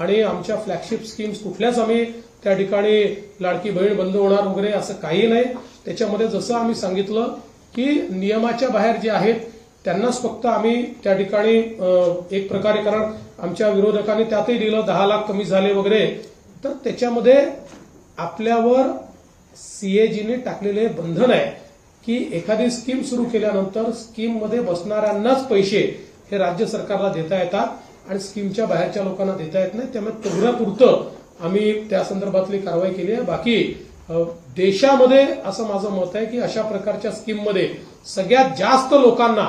आणि आमच्या flagship schemes कुठल्याच आम्ही त्या ठिकाणी लाडकी बहीण बंद होणार वगैरे असं काही नाही. त्याच्यामध्ये जसं आम्ही सांगितलं की नियमाच्या बाहेर जे आहेत त्यांनाच फक्त आम्ही त्या ठिकाणी एक प्रकारे कारण आमच्या विरोधकांनी त्यातही दिलं दहा लाख कमी झाले वगैरे. तर त्याच्यामध्ये आपल्यावर सीएजीने टाकलेले बंधन आहे की एखादी स्कीम सुरू केल्यानंतर स्कीममध्ये बसणाऱ्यांनाच पैसे हे राज्य सरकारला देता येतात. आणि स्कीमच्या बाहेरच्या लोकांना देता येत नाही त्यामुळे तेवढ्यापुरतं आम्ही त्या संदर्भातली कारवाई केली आहे. बाकी देशामध्ये असं माझं मत आहे की अशा प्रकारच्या स्कीममध्ये सगळ्यात जास्त लोकांना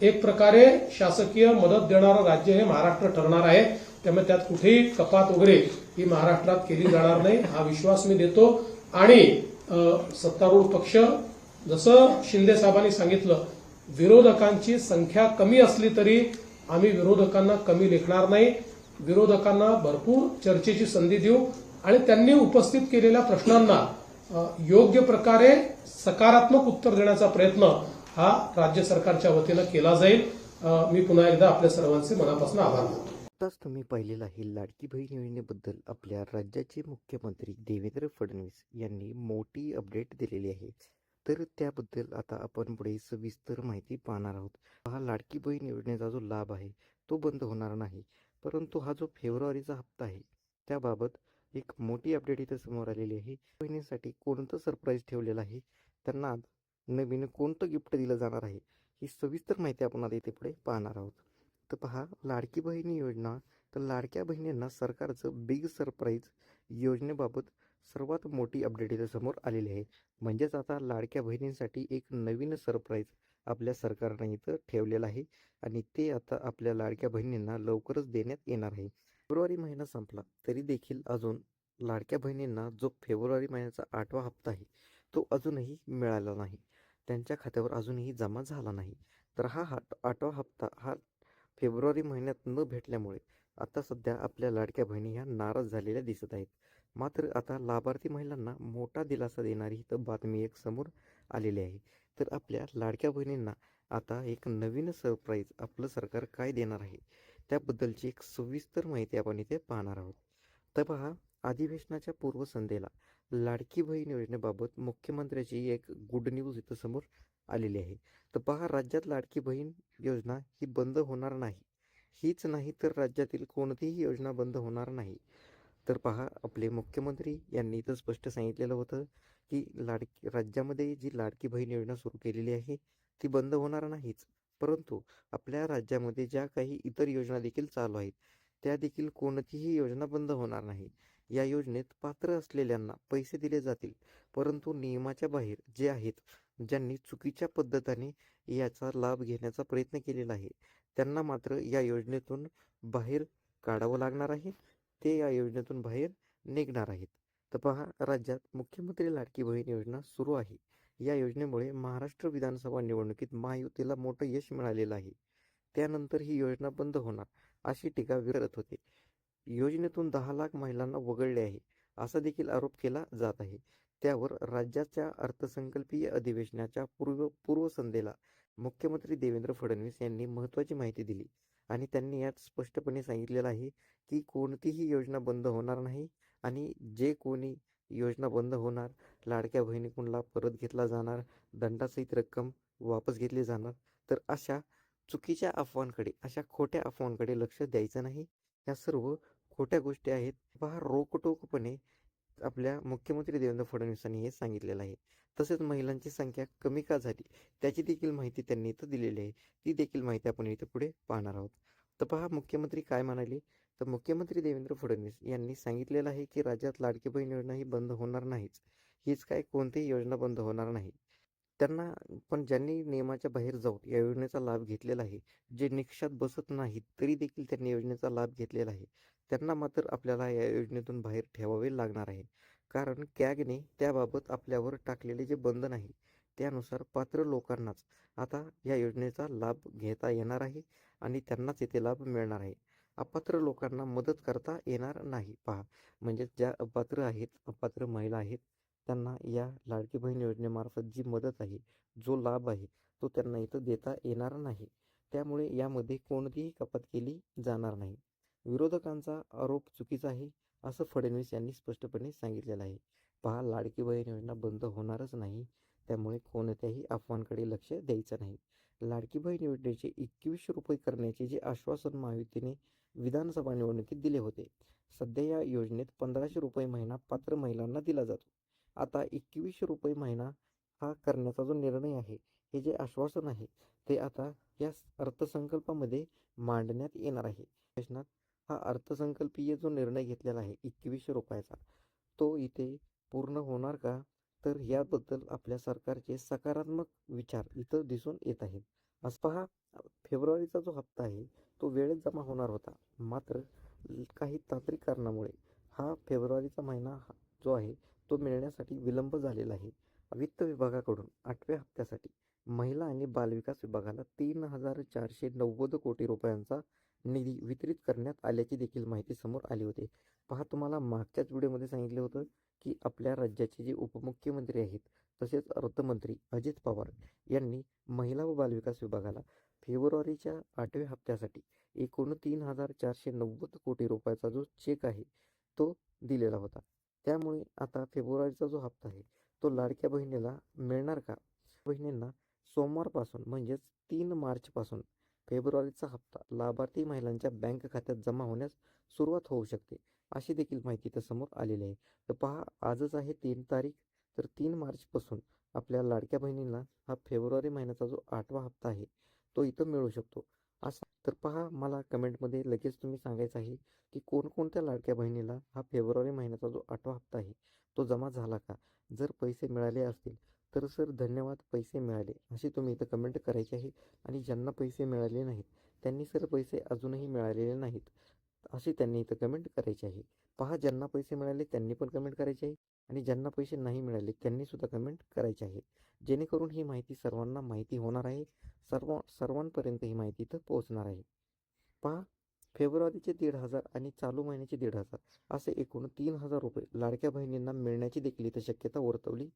एक प्रकारे शासकीय मदत देणारं राज्य हे महाराष्ट्र ठरणार आहे. त्यामुळे त्यात कुठेही कपात वगैरे ही महाराष्ट्रात केली जाणार नाही हा विश्वास मी देतो. आणि सत्तारूढ पक्ष जसं शिंदे साहेबांनी सांगितलं विरोधकांची संख्या कमी असली तरी आम्ही विरोधकांना कमी लेखणार नाही. विरोधकांना भरपूर चर्चेची संधी देऊ आणि त्यांनी उपस्थित केलेल्या प्रश्नांना योग्य प्रकारे सकारात्मक उत्तर देण्याचा प्रयत्न हा राज्य सरकारच्या वतीनं केला जाईल. मी पुन्हा एकदा आपल्या सर्वांचे मनापासून आभार मानतो. आताच तुम्ही पाहिलेला ही लाडकी बहीण योजनेबद्दल आपल्या राज्याचे मुख्यमंत्री देवेंद्र फडणवीस यांनी मोठी अपडेट दिलेली आहे. तर त्याबद्दल आता आपण पुढे सविस्तर माहिती पाहणार आहोत. हा लाडकी बहीण योजनेचा जो लाभ आहे तो बंद होणार नाही. परंतु हा जो फेब्रुवारीचा हप्ता आहे त्याबाबत एक मोठी अपडेट इथं समोर आलेली आहे. बहिणीसाठी कोणतं सरप्राईज ठेवलेलं आहे? त्यांना आज नवीन कोणतं गिफ्ट दिलं जाणार आहे? ही सविस्तर माहिती आपण आता इथे पुढे पाहणार आहोत. तर पहा लाडकी बहिणी योजना तर लाडक्या बहिणींना सरकारचं बिग सरप्राईज योजनेबाबत सर्वात मोठी अपडेट इथे समोर आलेली आहे. म्हणजेच आता लाडक्या बहिणींसाठी एक नवीन सरप्राईज आपल्या सरकारने इथं ठेवलेलं आहे. आणि ते आता आपल्या लाडक्या बहिणींना लवकरच देण्यात येणार आहे. फेब्रुवारी महिना संपला तरी देखील अजून लाडक्या बहिणींना जो फेब्रुवारी महिन्याचा आठवा हप्ता आहे तो अजूनही मिळाला नाही. त्यांच्या खात्यावर अजूनही जमा झाला नाही. तर हा आठवा हप्ता हा फेब्रुवारी महिन्यात न भेटल्यामुळे आता सध्या आपल्या लाडक्या बहिणी ह्या नाराज झालेल्या दिसत आहेत. मात्र आता लाभार्थी महिलांना मोठा दिलासा देणारी ही तर बातमी एक समोर आलेली आहे. तर आपल्या लाडक्या बहिणींना आता एक नवीन सरप्राईज आपलं सरकार काय देणार आहे? त्याबद्दलची एक सविस्तर माहिती आपण इथे पाहणार आहोत. तर पहा अधिवेशनाच्या पूर्वसंध्येला लाडकी बहीण योजनेबाबत मुख्यमंत्र्याची एक गुड न्यूज इथं समोर आलेली आहे. तर पहा राज्यात लाडकी बहीण योजना ही बंद होणार नाही. हीच नाही तर राज्यातील कोणतीही योजना बंद होणार नाही. तर पहा आपले मुख्यमंत्री यांनी इथं स्पष्ट सांगितलेलं होतं की लाडकी राज्यामध्ये जी लाडकी बहीण योजना सुरू केलेली आहे ती बंद होणार नाहीच. परंतु आपल्या राज्यामध्ये ज्या काही इतर योजना देखील चालू आहेत त्या देखील कोणतीही योजना बंद होणार नाही. या योजनेत पात्र असलेल्यांना पैसे दिले जातील परंतु नियमाच्या बाहेर जे आहेत ज्यांनी चुकीच्या पद्धतीने याचा लाभ घेण्याचा प्रयत्न केलेला आहे त्यांना मात्र या योजनेतून बाहेर काढावं लागणार आहे. ते या योजनेतून बाहेर निघणार आहेत. तर पहा राज्यात मुख्यमंत्री लाडकी बहीण योजना सुरू आहे. या योजनेमुळे महाराष्ट्र विधानसभा निवडणुकीत महायुतीला मोठं यश मिळालेलं आहे. त्यानंतर ही योजना बंद होणार अशी टीका विरत होते. योजनेतून दहा लाख महिलांना वगळले आहे असा देखील आरोप केला जात आहे. त्यावर राज्याच्या अर्थसंकल्पीय अधिवेशनाच्या पूर्व पूर्वसंध्येला मुख्यमंत्री देवेंद्र फडणवीस यांनी महत्त्वाची माहिती दिली. आणि त्यांनी यात स्पष्टपणे सांगितलेलं आहे की कोणतीही योजना बंद होणार नाही आणि जे कोणी योजना बंद होणार लाडक्या बहिणीकडून परत घेतला जाणार दंडासहित रक्कम वापस घेतली जाणार तर अशा चुकीच्या अफवांकडे अशा खोट्या अफवांकडे लक्ष द्यायचं नाही. या सर्व खोट्या गोष्टी आहेत. पहा रोकटोकपणे आपल्या मुख्यमंत्री देवेंद्र फडणवीसांनी हे सांगितलेलं आहे. तसेच महिलांची संख्या कमी का झाली त्याची देखील माहिती त्यांनी इथं दिलेली आहे. ती देखील माहिती आपण इथं पुढे पाहणार आहोत. तर पहा मुख्यमंत्री काय म्हणाले? तर मुख्यमंत्री देवेंद्र फडणवीस यांनी सांगितलेलं आहे की राज्यात लाडकी बहीण योजना ही बंद होणार नाहीच. हीच काय कोणतीही योजना बंद होणार नाही. त्यांना पण ज्यांनी नियमाच्या बाहेर जाऊन या योजनेचा लाभ घेतलेला आहे जे निकषात बसत नाहीत तरी देखील त्यांनी योजनेचा लाभ घेतलेला आहे. त्यांना मात्र आपल्याला या योजनेतून बाहेर ठेवावे लागणार आहे. कारण कॅगने त्याबाबत आपल्यावर टाकलेले जे बंधन आहे त्यानुसार पात्र लोकांनाच आता या योजनेचा लाभ घेता येणार आहे आणि त्यांनाच येथे लाभ मिळणार आहे. अपात्र लोकांना मदत करता येणार नाही. पहा म्हणजे ज्या अपात्र आहेत अपात्र महिला आहेत त्यांना या लाडकी बहीण योजनेमार्फत जी मदत आहे जो लाभ आहे तो त्यांना इथं देता येणार नाही. त्यामुळे यामध्ये कोणतीही कपात केली जाणार नाही. विरोधकांचा आरोप चुकीचा आहे असं फडणवीस यांनी स्पष्टपणे सांगितलेलं आहे. पहा लाडकी बहीण योजना बंद होणारच नाही त्यामुळे कोणत्याही अफवांकडे लक्ष द्यायचं नाही. लाडकी बहीण योजनेचे एकवीसशे रुपये करण्याचे जे आश्वासन महायुतीने विधानसभा निवडणुकीत दिले होते सध्या या योजनेत पंधराशे रुपये महिना पात्र महिलांना दिला जातो. आता एकवीसशे रुपये महिना हा करण्याचा जो निर्णय आहे हे जे आश्वासन आहे ते आता या अर्थसंकल्पामध्ये मांडण्यात येणार आहे. प्रश्नात हा अर्थसंकल्पीय जो निर्णय घेतलेला आहे एकवीसशे रुपयाचा तो इथे पूर्ण होणार का? तर याबद्दल आपल्या सरकारचे सकारात्मक विचार इथं दिसून येत आहेत. आज पहा फेब्रुवारीचा जो हप्ता आहे तो वेळेत जमा होणार होता. मात्र काही तांत्रिक कारणामुळे हा फेब्रुवारीचा महिना हा तो विलंब झालेला आहे. वित्त विभागाकडून आठव्या हप्त्यासाठी महिला आणि बालविकास विभागाला तीन हजार चारशे नव्वद कोटी रुपयांचा निधी वितरित करण्यात आल्याची देखील माहिती समोर आली होती. पहा तुम्हाला मागच्याच व्हिडिओमध्ये सांगितलं होतं की आपल्या राज्याचे जे उपमुख्यमंत्री आहेत तसेच अर्थमंत्री अजित पवार यांनी महिला व बालविकास विभागाला फेब्रुवारीच्या आठव्या हप्त्यासाठी एकूण तीन हजार चारशे नव्वद कोटी रुपयाचा जो चेक आहे तो दिलेला होता. त्यामुळे आता फेब्रुवारीचा जो हप्ता आहे तो लाडक्या बहिणीला मिळणार का? बहिणींना सोमवारपासून म्हणजेच तीन मार्चपासून फेब्रुवारीचा हप्ता लाभार्थी महिलांच्या बँक खात्यात जमा होण्यास सुरुवात होऊ शकते अशी देखील माहिती तर समोर आलेली आहे. तर पहा आजच आहे तीन तारीख तर तीन मार्चपासून आपल्या लाडक्या बहिणींना हा फेब्रुवारी महिन्याचा जो आठवा हप्ता आहे तो इथं मिळू शकतो. असं. तर पहा मला कमेंटमध्ये लगेच तुम्ही सांगायचं आहे की कोणकोणत्या लाडक्या बहिणीला हा फेब्रुवारी महिन्याचा जो आठवा हप्ता आहे तो जमा झाला का? जर पैसे मिळाले असतील तर सर धन्यवाद पैसे मिळाले असे तुम्ही इथं कमेंट करायची आहे. आणि ज्यांना पैसे मिळाले नाहीत त्यांनी सर पैसे अजूनही मिळालेले नाहीत. असे त्यांनी इथं कमेंट करायचे आहे. पहा ज्यांना पैसे मिळाले त्यांनी पण कमेंट करायचे आहे. आणि ज्यांना पैसे नाही मिळाले त्यांनी सुद्धा कमेंट करायचे आहे. जेणेकरून ही माहिती सर्वांना माहिती होणार आहे. सर्व सर्वांपर्यंत ही माहिती इथं पोहोचणार आहे. पहा फेब्रुवारीचे दीड हजार आणि चालू महिन्याचे दीड हजार असे एकूण तीन हजार रुपये लाडक्या बहिणींना मिळण्याची देखील इथं शक्यता वर्तवली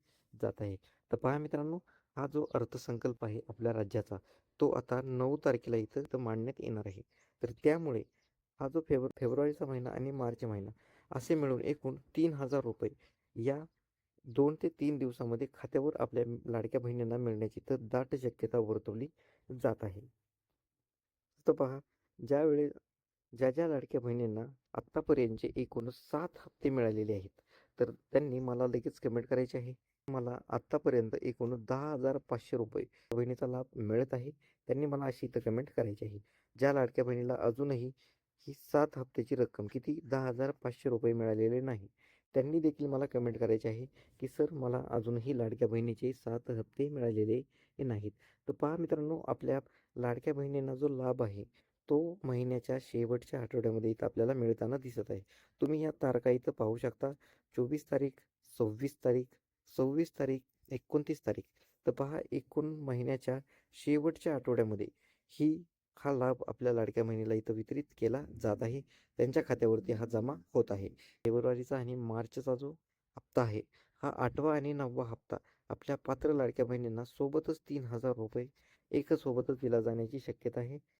जात आहे. तर पहा मित्रांनो हा जो अर्थसंकल्प आहे आपल्या राज्याचा तो आता नऊ तारखेला इथं इथं मांडण्यात येणार आहे. तर त्यामुळे हा जो फेब्रु फेब्रुवारीचा महिना आणि मार्च महिना असे मिळून एकूण तीन हजार रुपये या दोन ते तीन दिवसामध्ये खात्यावर आपल्या लाडक्या बहिणींना मिळण्याची तर दाट शक्यता वर्तवली जात आहे. तर पहा ज्यावेळी ज्या ज्या लाडक्या बहिणींना आत्तापर्यंतचे एकूण सात हप्ते मिळालेले आहेत तर त्यांनी मला लगेच कमेंट करायचे आहे. मला आत्तापर्यंत एकूण दहा हजार पाचशे रुपये बहिणीचा लाभ मिळत आहे त्यांनी मला अशी इथं कमेंट करायची आहे. ज्या लाडक्या बहिणीला अजूनही ही सात हप्त्याची रक्कम किती? दहा हजार पाचशे रुपये मिळालेले नाही. त्यांनी देखील मला कमेंट करायचे आहे की सर मला अजूनही लाडक्या बहिणीचे सात हप्ते मिळालेले नाहीत. तर पहा मित्रांनो आपल्या लाडक्या बहिणींना जो लाभ आहे तो महिन्याच्या शेवटच्या आठवड्यामध्ये इथं आपल्याला मिळताना दिसत आहे. तुम्ही या तारखा इथं पाहू शकता चोवीस तारीख सव्वीस तारीख सव्वीस तारीख एकोणतीस तारीख. तर पहा एकूण महिन्याच्या शेवटच्या आठवड्यामध्ये ही हा लाभ आपल्या लाडक्या बहिणीला इथं वितरित केला जात आहे. त्यांच्या खात्यावरती हा जमा होत आहे. फेब्रुवारीचा आणि मार्चचा जो हप्ता आहे हा आठवा आणि नववा हप्ता आपल्या पात्र लाडक्या बहिणींना सोबतच तीन हजार रुपये एकच सोबतच दिला जाण्याची शक्यता आहे.